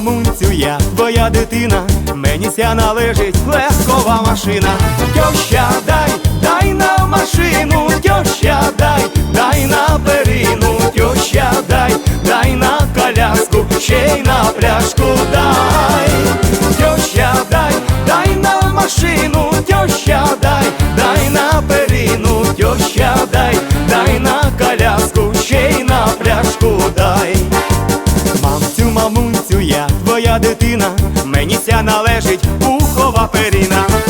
мамунцю я, бо я дитина, мені ся належить легкова машина. Тьоща, дай, дай нам машину, тьоща. дитина, мені ця належить пухова періна.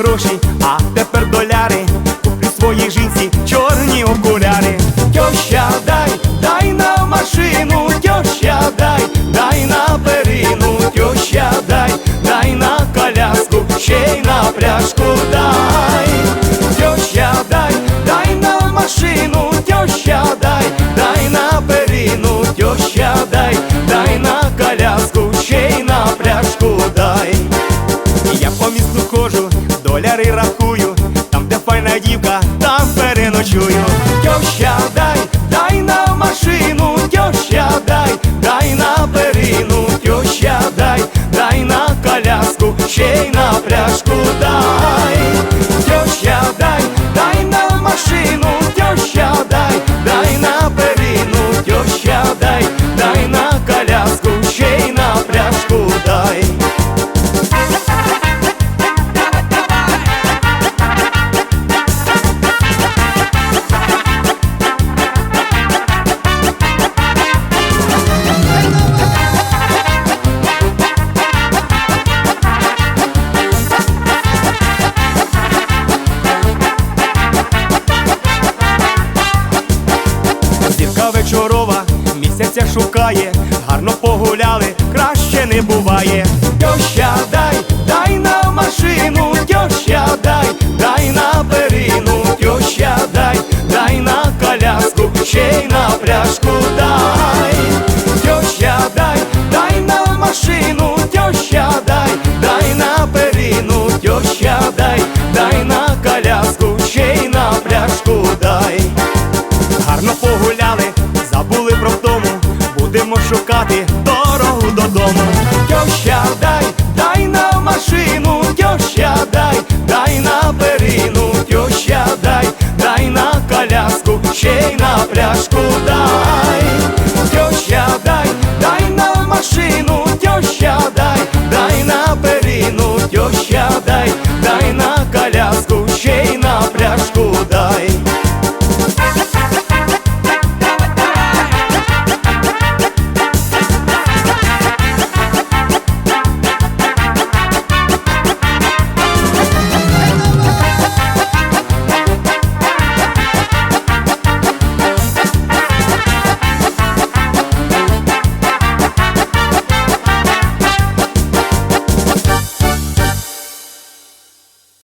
гроші, а тепер доляри при своїй жінці. Поляри рахунок. Вечорова, місяця шукає, гарно погуляли, краще не буває. Доща дай Vasco.